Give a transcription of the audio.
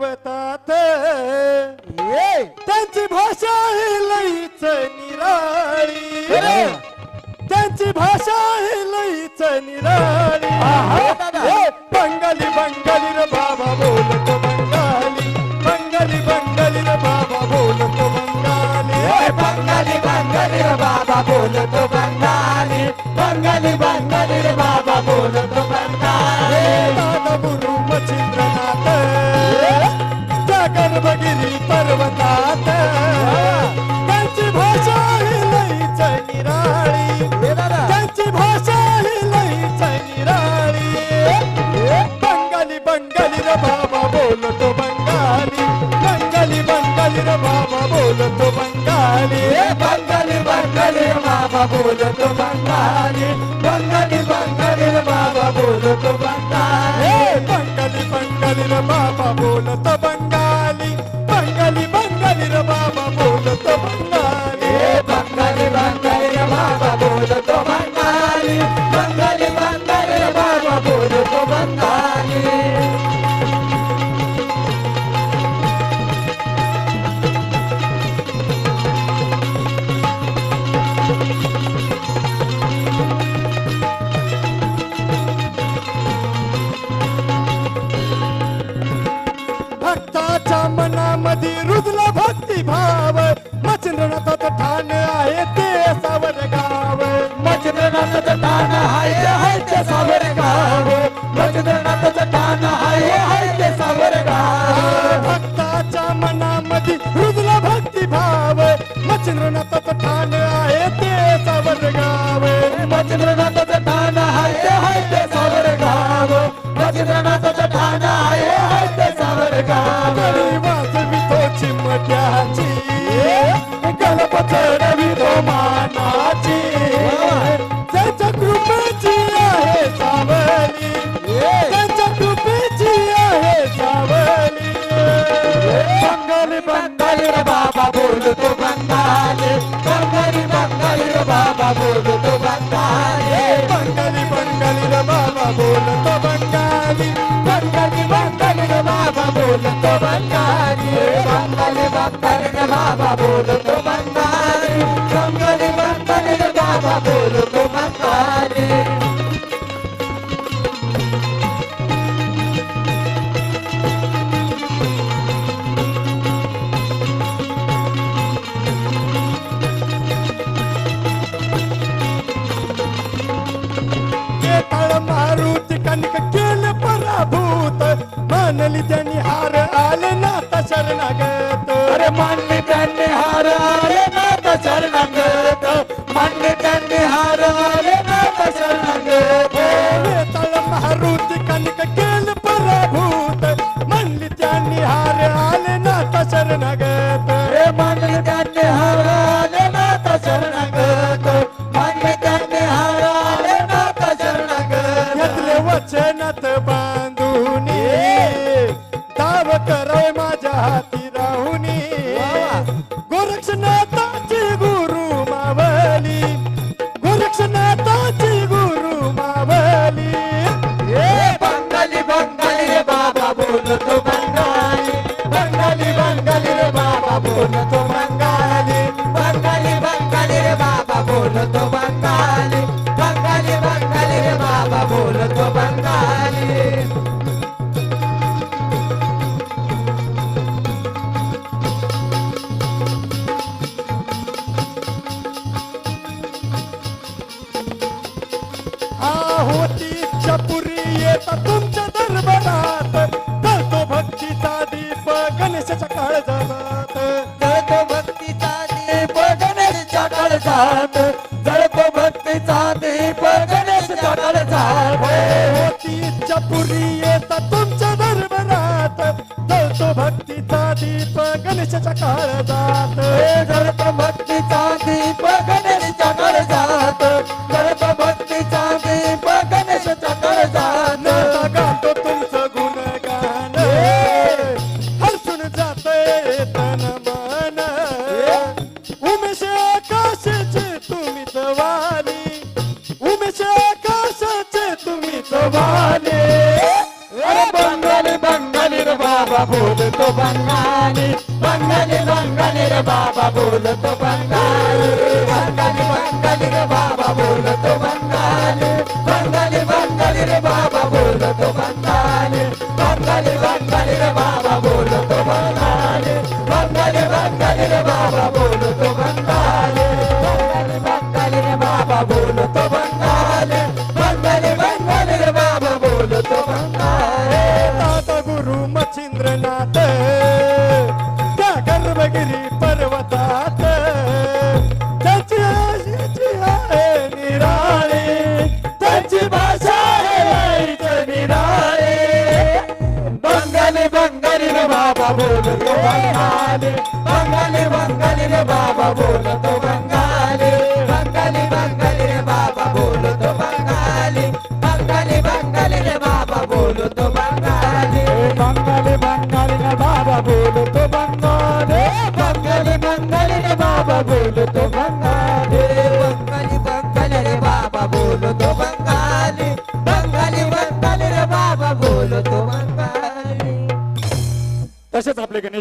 बोलतात त्यांची भाषा ही लईच निराळी. त्यांची भाषा ही लईच निराळी. बंगाली बंगाली रे बाबा बोलतो बंगाली. बंगाली बंगाली रे बाबा बोलतो बंगाली. बंगाली बंगाली रे बाबा बोलतो बंगाली. बंगाली बंगाली रे बाबा बोलतो बंगाली बंगाली बंगाली रे बाबा बोलतो बंगाली बंगाली बंगाली रे बाबा बोलतो बंगाली भक्ती भाव मच्छिंद्रनाथाचं ठाण आहे ते सावर गाव. मच्छिंद्रनाथाचं ठाण आहे ते हाय ते सावर गाव. मच्छिंद्रनाथाचं ठाण आहे हाय ते सावर बोलतो बंगाले. बंगाली बंगाली रे बाबा बोलतो बंगाले. बंगाली बंगाली रे बाबा बोलतो बंगाली. बंगाली बंगाली रे बाबा बोलतो बंगाली. बंगाली बंगाली रे बाबा बोलतो बंगाली. बंगाली बंगाली रे बाबा बोलतो बंगाली. मानली त्यांनी हार आले नाता शरणागत। अरे मानले त्यांनी हार आले ना तर शरणागत। मानले त्यांनी हार आले ना शरणागत। केताळ मारुती कणिक केलं पराभूत। म्हणली त्यांनी हार आले नाता शरणागत। हे मानले त्यांनी हार आले ना शरणागत। मानले त्यांनी हार आले ना शरणागत। घेतले वचनात बांधून बोलतो बंगाली. बंगाली बंगाली रे बाबा बोलतो बंगाली. होती चपुरी येतात तुमच्या दरबारात. करतो भक्तीचा दीप गणेशाच्या काळजात. काळजात जळतो भक्तीचा दीप गणेशच्या काळजात होती चपुरी येता तुमच्या दरबारात जळतो भक्तीचा दीप गणेशाच्या काळजात. जळतो भक्तीचा बोलतो बंगाली बंगाली बंगाली रे बाबा बोलतो बंगाली बंगाली बंगाली रे बाबा बोलतो बंगाली बंगाली बंगाली रे बाबा बोलतो बंगाली बंगाली बंगाली रे बाबा बोलतो बंगाली बंगाली बंगाली रे बाबा बोलतो मच्छिंद्रनाथ त्या गर्भगिरी पर्वतात त्याची आहे निराळी त्याची भाषा आहे लईच बंगाली बंगाली रे बाबा बोलतो बंगाली. बंगाली बंगाली रे बाबा बोलतो रे बाबा बोलतो